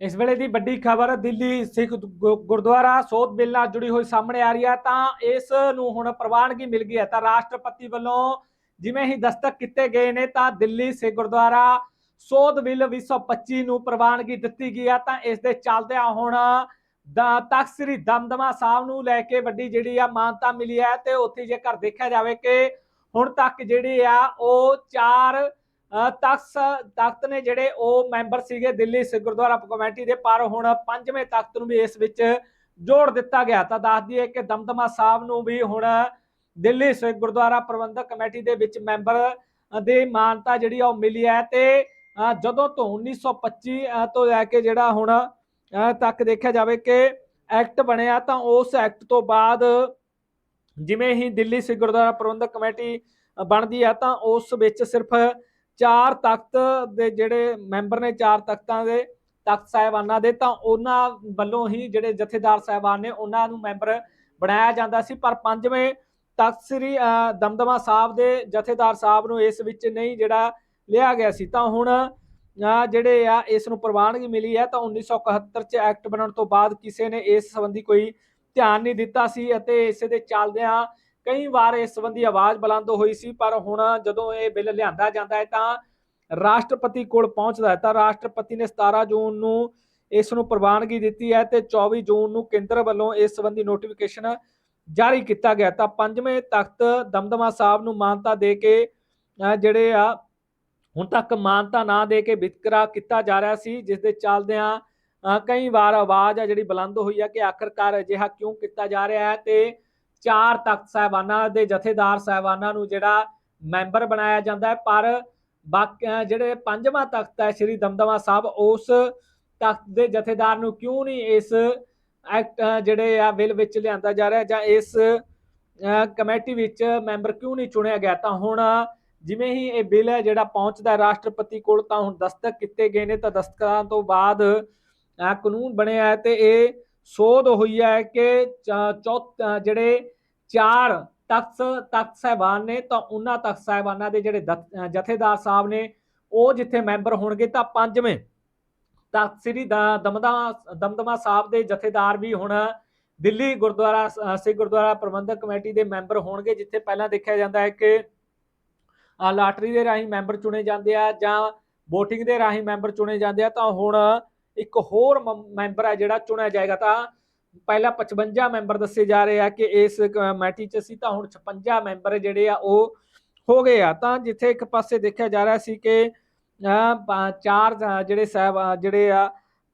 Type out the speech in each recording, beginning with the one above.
ਇਸ ਵੇਲੇ ਦੀ ਵੱਡੀ ਖਬਰ, ਦਿੱਲੀ ਸਿੱਖ ਗੁ- ਗੁਰਦੁਆਰਾ ਸੋਧ ਬਿੱਲ ਨਾਲ ਜੁੜੀ ਹੋਈ ਸਾਹਮਣੇ ਆ ਰਹੀ ਹੈ ਤਾਂ ਇਸ ਨੂੰ ਹੁਣ ਪ੍ਰਵਾਨਗੀ ਮਿਲ ਗਈ ਹੈ। ਤਾਂ ਰਾਸ਼ਟਰਪਤੀ ਵੱਲੋਂ ਜਿਵੇਂ ਹੀ ਦਸਤਕ ਕੀਤੇ ਗਏ ਨੇ, ਤਾਂ ਦਿੱਲੀ ਸਿੱਖ ਗੁਰਦੁਆਰਾ ਸੋਧ ਬਿੱਲ 2025 ਨੂੰ ਪ੍ਰਵਾਨਗੀ ਦਿੱਤੀ ਗਈ ਹੈ ਤਾਂ ਇਸ ਦੇ ਚੱਲਦਿਆਂ ਹੁਣ ਦਾ, ਤਖਤ ਸ੍ਰੀ ਦਮਦਮਾ ਸਾਹਿਬ ਨੂੰ ਲੈ ਕੇ ਵੱਡੀ ਜਿਹੜੀ ਆ ਮਾਨਤਾ ਮਿਲੀ ਹੈ ਤੇ ਉੱਥੇ ਜੇਕਰ ਦੇਖਿਆ ਜਾਵੇ ਕਿ ਹੁਣ ਤੱਕ ਜਿਹੜੀ ਆ, ਉਹ ਚਾਰ ਤਖਤ ਤਖਤ ਨੇ ਜਿਹੜੇ ਉਹ ਮੈਂਬਰ ਸੀਗੇ ਦਿੱਲੀ ਸਿੱਖ ਗੁਰਦੁਆਰਾ ਕਮੇਟੀ ਦੇ ਪਰ ਹੁਣ ਪੰਜਵੇਂ ਤਖਤ ਨੂੰ ਵੀ ਇਸ ਵਿੱਚ ਜੋੜ ਦਿੱਤਾ ਗਿਆ। ਤਾਂ ਦੱਸ ਦਈਏ ਕਿ ਦਮਦਮਾ ਸਾਹਿਬ ਨੂੰ ਵੀ ਹੁਣ ਦਿੱਲੀ ਸਿੱਖ ਗੁਰਦੁਆਰਾ ਪ੍ਰਬੰਧਕ ਕਮੇਟੀ ਦੇ ਵਿੱਚ ਮੈਂਬਰ ਅ, ਦੇ ਮਾਨਤਾ ਜਿਹੜੀ ਆ ਉਹ ਮਿਲੀ ਹੈ ਤੇ ਜਦੋਂ ਤੋਂ 1925 ਅ, ਤੋਂ ਲੈ ਕੇ ਜਿਹੜਾ ਹੁਣ ਤੱਕ ਦੇਖਿਆ ਜਾਵੇ ਕਿ ਐਕਟ ਬਣਿਆ ਤਾਂ ਉਸ ਐਕਟ ਤੋਂ ਬਾਅਦ ਜਿਵੇਂ ਹੀ ਦਿੱਲੀ ਸਿੱਖ ਗੁਰਦੁਆਰਾ ਪ੍ਰਬੰਧਕ ਕਮੇਟੀ ਬਣਦੀ ਆ ਤਾਂ ਉਸ ਵਿੱਚ ਸਿਰਫ ਚਾਰ ਤਖਤ ਦੇ ਜਿਹੜੇ ਮੈਂਬਰ ਨੇ ਚਾਰ ਤਖਤਾਂ ਦੇ ਤਖਤ ਸਾਹਿਬਾਨਾਂ ਦੇ ਤਾਂ ਉਹਨਾਂ ਵੱਲੋਂ ਹੀ ਜਿਹੜੇ ਜਥੇਦਾਰ ਸਾਹਿਬਾਨ ਨੇ ਉਹਨਾਂ ਨੂੰ ਮੈਂਬਰ ਬਣਾਇਆ ਜਾਂਦਾ ਸੀ। ਪਰ ਪੰਜਵੇਂ ਤਖਤ ਸ੍ਰੀ ਦਮਦਮਾ ਸਾਹਿਬ ਦੇ ਜਥੇਦਾਰ ਸਾਹਿਬ ਨੂੰ ਇਸ ਵਿੱਚ ਨਹੀਂ ਜਿਹੜਾ ਲਿਆ ਗਿਆ ਸੀ। ਤਾਂ ਹੁਣ ਅ, ਜਿਹੜੇ ਆ ਇਸ ਨੂੰ ਪ੍ਰਵਾਨਗੀ ਮਿਲੀ ਹੈ ਤਾਂ 1971 ਚ ਐਕਟ ਬਣਨ ਤੋਂ ਬਾਅਦ ਕਿਸੇ ਨੇ ਇਸ ਸੰਬੰਧੀ ਕੋਈ ਧਿਆਨ ਨਹੀਂ ਦਿੱਤਾ ਸੀ ਅਤੇ ਇਸੇ ਦੇ ਚੱਲਦਿਆਂ ਕਈ ਵਾਰ ਇਸ ਸੰਬੰਧੀ ਆਵਾਜ਼ ਬੁਲੰਦ ਹੋਈ ਸੀ, ਪਰ ਹੁਣ ਜਦੋਂ ਇਹ ਬਿੱਲ ਲਿਆਂਦਾ ਜਾਂਦਾ ਹੈ ਤਾਂ ਰਾਸ਼ਟਰਪਤੀ ਕੋਲ ਪਹੁੰਚਦਾ ਹੈ। ਤਾਂ ਰਾਸ਼ਟਰਪਤੀ ਨੇ 17 ਜੂਨ ਨੂੰ ਇਸ ਨੂੰ ਪ੍ਰਵਾਨਗੀ ਦਿੱਤੀ ਹੈ ਤੇ 24 ਜੂਨ ਨੂੰ ਕੇਂਦਰ ਵੱਲੋਂ ਇਸ ਸੰਬੰਧੀ ਨੋਟੀਫਿਕੇਸ਼ਨ ਜਾਰੀ ਕੀਤਾ ਗਿਆ ਤਾਂ ਪੰਜਵੇਂ ਤਖਤ ਦਮਦਮਾ ਸਾਹਿਬ ਨੂੰ ਮਾਨਤਾ ਦੇ ਕੇ ਜਿਹੜੇ ਆ, ਹੁਣ ਤੱਕ ਮਾਨਤਾ ਨਾ ਦੇ ਕੇ ਵਿਤਕਰਾ ਕੀਤਾ ਜਾ ਰਿਹਾ ਸੀ, ਜਿਸ ਦੇ ਚੱਲਦਿਆਂ ਕਈ ਵਾਰ ਆਵਾਜ਼ ਆ ਜਿਹੜੀ ਬੁਲੰਦ ਹੋਈ ਹੈ ਕਿ ਆਖਰਕਾਰ ਅਜਿਹਾ ਕਿਉਂ ਕੀਤਾ ਜਾ ਰਿਹਾ ਹੈ ਤੇ ਚਾਰ ਤਖਤ ਸਾਹਿਬਾਨਾਂ ਦੇ ਜਥੇਦਾਰ ਸਾਹਿਬਾਨਾਂ ਨੂੰ ਜਿਹੜਾ ਮੈਂਬਰ ਬਣਾਇਆ ਜਾਂਦਾ ਹੈ, ਪਰ ਬਾਕੀ ਜਿਹੜੇ ਪੰਜਵਾਂ ਤਖਤ ਹੈ ਸ੍ਰੀ ਦਮਦਮਾ ਸਾਹਿਬ, ਉਸ ਤਖਤ ਦੇ ਜਥੇਦਾਰ ਨੂੰ ਕਿਉਂ ਨਹੀਂ ਇਸ ਐਕਟ ਜਿਹੜੇ ਆ ਬਿੱਲ ਵਿੱਚ ਲਿਆਂਦਾ ਜਾ ਰਿਹਾ ਜਾਂ ਇਸ ਕਮੇਟੀ ਵਿੱਚ ਮੈਂਬਰ ਕਿਉਂ ਨਹੀਂ ਚੁਣਿਆ ਗਿਆ? ਤਾਂ ਹੁਣ ਜਿਵੇਂ ਹੀ ਇਹ ਬਿੱਲ ਹੈ ਜਿਹੜਾ ਪਹੁੰਚਦਾ ਰਾਸ਼ਟਰਪਤੀ ਕੋਲ, ਤਾਂ ਹੁਣ ਦਸਤਕ ਕੀਤੇ ਗਏ ਨੇ, ਤਾਂ ਦਸਤਕਾਂ ਤੋਂ ਬਾਅਦ ਕਾਨੂੰਨ ਬਣਿਆ ਹੈ ਤੇ ਇਹ ਸੋਧ ਹੋਈ ਹੈ ਕਿ ਚੌਥ ਜਿਹੜੇ ਚਾਰ ਤਖਤ ਤਖਤ ਸਾਹਿਬਾਨ ਨੇ, ਤਾਂ ਉਹਨਾਂ ਤਖਤ ਸਾਹਿਬਾਨਾਂ ਦੇ ਜਿਹੜੇ ਜਥੇਦਾਰ ਸਾਹਿਬ ਨੇ, ਉਹ ਜਿੱਥੇ ਮੈਂਬਰ ਹੋਣਗੇ ਤਾਂ ਪੰਜਵੇਂ ਤਖਤ ਸ੍ਰੀ ਦਮਦਮਾ ਦਮਦਮਾ ਸਾਹਿਬ ਦੇ ਜਥੇਦਾਰ ਵੀ ਹੁਣ ਦਿੱਲੀ ਗੁਰਦੁਆਰਾ ਸਿੱਖ ਗੁਰਦੁਆਰਾ ਪ੍ਰਬੰਧਕ ਕਮੇਟੀ ਦੇ ਮੈਂਬਰ ਹੋਣਗੇ, ਜਿੱਥੇ ਪਹਿਲਾਂ ਦੇਖਿਆ ਜਾਂਦਾ ਹੈ ਕਿ ਲਾਟਰੀ ਦੇ ਰਾਹੀਂ ਮੈਂਬਰ ਚੁਣੇ ਜਾਂਦੇ ਆ ਜਾਂ VOTING ਦੇ ਰਾਹੀਂ ਮੈਂਬਰ ਚੁਣੇ ਜਾਂਦੇ ਆ, ਤਾਂ ਹੁਣ ਇੱਕ ਹੋਰ ਮੈਂਬਰ ਹੈ ਜਿਹੜਾ ਚੁਣਿਆ ਜਾਏਗਾ। ਤਾਂ ਪਹਿਲਾਂ 55 ਮੈਂਬਰ ਦੱਸੇ ਜਾ ਰਹੇ ਆ ਕਿ ਇਸ ਕਮੇਟੀ 'ਚ ਸੀ ਤਾਂ ਹੁਣ 56 ਮੈਂਬਰ ਜਿਹੜੇ ਆ ਉਹ ਹੋ ਗਏ ਆ। ਤਾਂ ਜਿੱਥੇ ਇੱਕ ਪਾਸੇ ਦੇਖਿਆ ਜਾ ਰਿਹਾ ਸੀ ਕਿ ਚਾਰ ਜਿਹੜੇ ਸਾਹਿਬ ਜਿਹੜੇ ਆ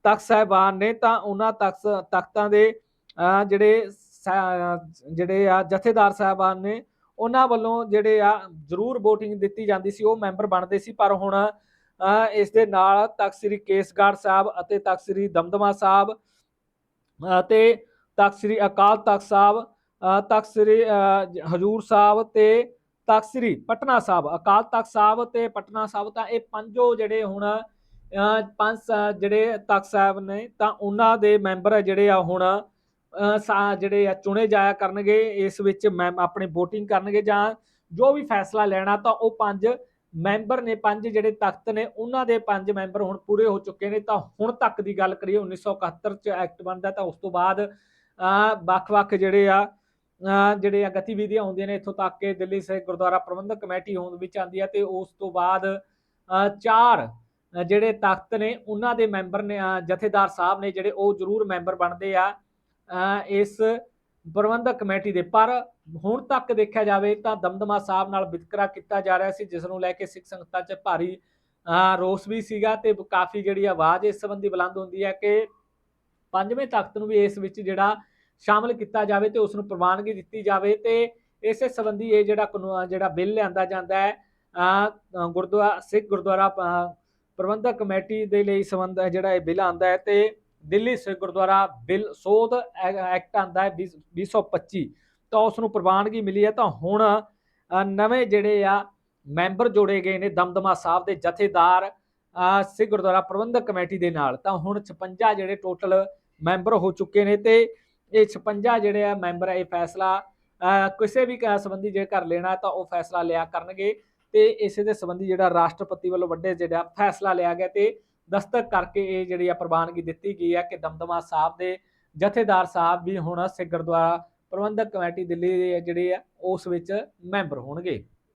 ਤਖਤ ਸਾਹਿਬਾਨ ਨੇ ਤਾਂ ਉਹਨਾਂ ਤਖਤ ਤਖਤਾਂ ਦੇ ਅਹ, ਜਿਹੜੇ ਜਿਹੜੇ ਆ ਜਥੇਦਾਰ ਸਾਹਿਬਾਨ ਨੇ ਉਹਨਾਂ ਵੱਲੋਂ ਜਿਹੜੇ ਆ ਜ਼ਰੂਰ VOTING ਦਿੱਤੀ ਜਾਂਦੀ ਸੀ ਉਹ ਮੈਂਬਰ ਬਣਦੇ ਸੀ। ਪਰ ਹੁਣ ਇਸ ਦੇ ਨਾਲ ਤਖਤ ਸ੍ਰੀ ਕੇਸਗੜ੍ਹ ਸਾਹਿਬ ਅਤੇ ਤਖਤ ਸ੍ਰੀ ਦਮਦਮਾ ਸਾਹਿਬ ਅਤੇ ਤਖਤ ਸ੍ਰੀ ਅਕਾਲ ਤਖਤ ਸਾਹਿਬ ਤਖਤ ਸ੍ਰੀ ਹਜੂਰ ਸਾਹਿਬ ਤੇ ਤਖਤ ਸ੍ਰੀ ਪਟਨਾ ਸਾਹਿਬ ਅਕਾਲ ਤਖਤ ਸਾਹਿਬ ਤੇ ਪਟਨਾ ਸਾਹਿਬ ਤਾਂ ਇਹ ਪੰਜੋ ਜਿਹੜੇ ਹੁਣ ਅ, ਪੰਜ ਜਿਹੜੇ ਤਖਤ ਸਾਹਿਬ ਨੇ ਤਾਂ ਉਹਨਾਂ ਦੇ ਮੈਂਬਰ ਜਿਹੜੇ ਆ ਹੁਣ ਅ, ਜਿਹੜੇ ਆ ਚੁਣੇ ਜਾਇਆ ਕਰਨਗੇ ਇਸ ਵਿੱਚ ਮੈਂ ਆਪਣੀ VOTING ਕਰਨਗੇ ਜਾਂ ਜੋ ਵੀ ਫੈਸਲਾ ਲੈਣਾ ਤਾਂ ਉਹ ਪੰਜ ਮੈਂਬਰ ਨੇ ਪੰਜ ਜਿਹੜੇ ਤਖਤ ਨੇ, ਉਹਨਾਂ ਦੇ ਪੰਜ ਮੈਂਬਰ ਹੁਣ ਪੂਰੇ ਹੋ ਚੁੱਕੇ ਨੇ। ਤਾਂ ਹੁਣ ਤੱਕ ਦੀ ਗੱਲ ਕਰੀਏ 1971 ਚ ਐਕਟ ਬਣਦਾ, ਤਾਂ ਉਸ ਤੋਂ ਬਾਅਦ ਵੱਖ-ਵੱਖ ਜਿਹੜੇ ਆ ਜਿਹੜੇ ਆ ਗਤੀਵਿਧੀਆਂ ਹੁੰਦੀਆਂ ਨੇ, ਇੱਥੋਂ ਤੱਕ ਕਿ ਦਿੱਲੀ ਸਿੱਖ ਗੁਰਦੁਆਰਾ ਪ੍ਰਬੰਧਕ ਕਮੇਟੀ ਹੋਂਦ ਵਿੱਚ ਆਉਂਦੀ ਹੈ ਤੇ ਉਸ ਤੋਂ ਬਾਅਦ ਚਾਰ ਜਿਹੜੇ ਤਖਤ ਨੇ, ਉਹਨਾਂ ਦੇ ਮੈਂਬਰ ਨੇ ਜਥੇਦਾਰ ਸਾਹਿਬ ਨੇ ਜਿਹੜੇ, ਉਹ ਜ਼ਰੂਰ ਮੈਂਬਰ ਬਣਦੇ ਆ। ਇਸ ਪ੍ਰਬੰਧਕ ਕਮੇਟੀ ਦੇ ਪਰ ਹੁਣ ਤੱਕ ਦੇਖਿਆ ਜਾਵੇ ਤਾਂ ਦਮਦਮਾ ਸਾਹਿਬ ਨਾਲ ਵਿਤਕਰਾ ਕੀਤਾ ਜਾ ਰਿਹਾ ਸੀ ਜਿਸ ਨੂੰ ਲੈ ਕੇ ਸਿੱਖ ਸੰਗਤਾਂ 'ਚ ਭਾਰੀ ਰੋਸ ਵੀ ਸੀਗਾ ਤੇ ਕਾਫੀ ਜਿਹੜੀ ਆਵਾਜ਼ ਇਸ ਸੰਬੰਧੀ ਬੁਲੰਦ ਹੁੰਦੀ ਹੈ ਕਿ ਪੰਜਵੇਂ ਤਖਤ ਨੂੰ ਵੀ ਇਸ ਵਿੱਚ ਜਿਹੜਾ ਸ਼ਾਮਲ ਕੀਤਾ ਜਾਵੇ ਤੇ ਉਸ ਨੂੰ ਪ੍ਰਵਾਨਗੀ ਦਿੱਤੀ ਜਾਵੇ ਤੇ ਇਸੇ ਸੰਬੰਧੀ ਇਹ ਜਿਹੜਾ ਕਾਨੂੰਨ ਜਿਹੜਾ ਬਿੱਲ ਲਿਆਂਦਾ ਜਾਂਦਾ ਹੈ ਅਹ, ਗੁਰਦੁਆਰਾ ਸਿੱਖ ਗੁਰਦੁਆਰਾ ਪ੍ਰਬੰਧਕ ਕਮੇਟੀ ਦੇ ਲਈ ਸੰਬੰਧ ਜਿਹੜਾ ਇਹ ਬਿੱਲ ਆਂਦਾ ਹੈ ਤੇ ਦਿੱਲੀ ਸਿੱਖ ਗੁਰਦੁਆਰਾ ਬਿੱਲ ਸੋਧ ਐ- ਐਕਟ ਆਂਦਾ ਹੈ 20 2025 ਤਾਂ ਉਸ ਨੂੰ ਪ੍ਰਵਾਨਗੀ ਮਿਲੀ ਹੈ। ਤਾਂ ਹੁਣ ਨਵੇਂ ਜਿਹੜੇ ਆ ਮੈਂਬਰ ਜੋੜੇ ਗਏ ਨੇ ਦਮਦਮਾ ਸਾਹਿਬ ਦੇ ਜਥੇਦਾਰ ਸਿੱਖ ਗੁਰਦੁਆਰਾ ਪ੍ਰਬੰਧਕ ਕਮੇਟੀ ਦੇ ਨਾਲ। ਤਾਂ ਹੁਣ 56 ਜਿਹੜੇ ਟੋਟਲ ਮੈਂਬਰ ਹੋ ਚੁੱਕੇ ਨੇ ਤੇ ਇਹ 56 ਜਿਹੜੇ ਆ ਮੈਂਬਰ ਇਹ ਫੈਸਲਾ ਕਿਸੇ ਵੀ ਸੰਬੰਧੀ ਜੇ ਕਰ ਲੈਣਾ ਤਾਂ ਉਹ ਫੈਸਲਾ ਲਿਆ ਕਰਨਗੇ ਤੇ ਇਸੇ ਦੇ ਸੰਬੰਧੀ ਜਿਹੜਾ ਰਾਸ਼ਟਰਪਤੀ ਵੱਲੋਂ ਵੱਡੇ ਜਿਹੜਾ ਫੈਸਲਾ ਲਿਆ ਗਿਆ ਤੇ ਦਸਤਕ ਕਰਕੇ ਇਹ ਜਿਹੜੀ ਆ ਪ੍ਰਵਾਨਗੀ ਦਿੱਤੀ ਗਈ ਹੈ ਕਿ ਦਮਦਮਾ ਸਾਹਿਬ ਦੇ ਜਥੇਦਾਰ ਸਾਹਿਬ ਵੀ ਹੁਣ ਸਿੱਖ ਗੁਰਦੁਆਰਾ ਪ੍ਰਬੰਧਕ ਕਮੇਟੀ ਦਿੱਲੀ ਦੇ ਜਿਹੜੇ ਆ, ਉਸ ਵਿੱਚ ਮੈਂਬਰ ਹੋਣਗੇ।